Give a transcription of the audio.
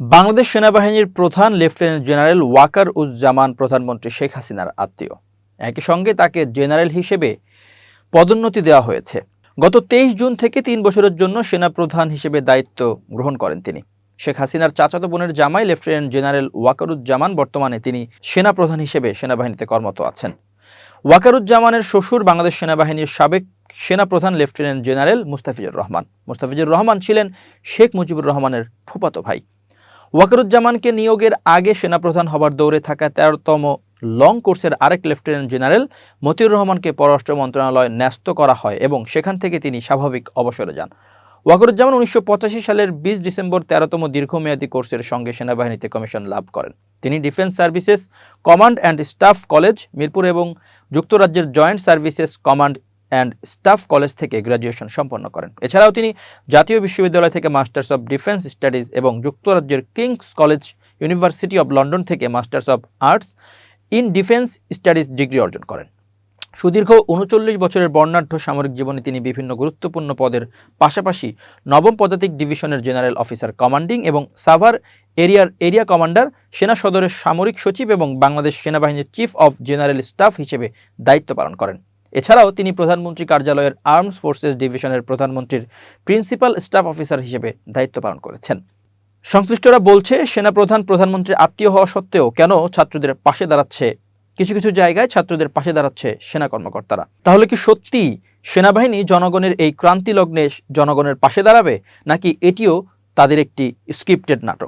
বাংলাদেশ সেনাবাহিনীর প্রধান lieutenant general Waker Uzzaman প্রধানমন্ত্রী শেখ হাসিনার আত্মীয়। একই সঙ্গে তাকে জেনারেল হিসেবে পদোন্নতি দেওয়া হয়েছে। গত তেইশ জুন থেকে তিন বছরের জন্য সেনা প্রধান হিসেবে দায়িত্ব গ্রহণ করেন তিনি। শেখ হাসিনার চাচাতো বোনের জামাই লেফটেন্যান্ট জেনারেল ওয়াকারুজ্জামান বর্তমানে তিনি সেনা প্রধান হিসেবে সেনাবাহিনীতে কর্মরত আছেন। ওয়াকারুজ্জামানের শ্বশুর বাংলাদেশ সেনাবাহিনীর সাবেক সেনাপ্রধান লেফটেন্যান্ট জেনারেল মুস্তাফিজুর রহমান। মুস্তাফিজুর রহমান ছিলেন শেখ মুজিবুর রহমানের ফুপাতো ভাই। ওয়াকারুজ্জামানকে নিয়োগের আগে সেনাপ্রধান হবার দৌড়ে থাকা তেরোতম লং কোর্সের আরেক লেফটেন্যান্ট জেনারেল মতিউর রহমানকে পররাষ্ট্র মন্ত্রণালয় ন্যস্ত করা হয় এবং সেখান থেকে তিনি স্বাভাবিক অবসরে যান। ওয়াকারুজ্জামান উনিশশো সালের বিশ ডিসেম্বর তেরোতম দীর্ঘমেয়াদী কোর্সের সঙ্গে সেনাবাহিনীতে কমিশন লাভ করেন। তিনি defence services, command and staff college, Mirpur এবং যুক্তরাজ্যের joint services, command and staff college থেকে গ্র্যাজুয়েশন সম্পন্ন করেন। এছাড়াও তিনি জাতীয় বিশ্ববিদ্যালয় থেকে মাস্টার্স অব ডিফেন্স স্টাডিজ এবং যুক্তরাজ্যের King's college university of London থেকে masters of arts in defence studies degree অর্জন করেন। সুদীর্ঘ উনচল্লিশ বছরের বর্ণাঢ্য সামরিক জীবনে তিনি বিভিন্ন গুরুত্বপূর্ণ পদের পাশাপাশি নবম পদাতিক ডিভিশনের জেনারেল অফিসার কমান্ডিং এবং সাভার এরিয়ার এরিয়া কমান্ডার, সেনা সদরের সামরিক সচিব এবং বাংলাদেশ সেনাবাহিনীর চিফ অফ জেনারেল স্টাফ হিসেবে দায়িত্ব পালন করেন। এছাড়াও তিনি প্রধানমন্ত্রী কার্যালয়ের আর্মস ফোর্সেস ডিভিশনের প্রধানমন্ত্রীর প্রিন্সিপাল স্টাফ অফিসার হিসেবে দায়িত্ব পালন করেছেন। সংশ্লিষ্টরা বলছে সেনাপ্রধান প্রধানমন্ত্রীর আত্মীয় হওয়া সত্ত্বেও কেন ছাত্রদের পাশে দাঁড়াচ্ছে? কিছু কিছু জায়গায় ছাত্রদের পাশে দাঁড়াচ্ছে সেনা কর্মকর্তারা। তাহলে কি সত্যি সেনাবাহিনী জনগণের এই ক্রান্তি লগ্নে জনগণের পাশে দাঁড়াবে, নাকি এটিও তাদের একটি স্ক্রিপ্টেড নাটক?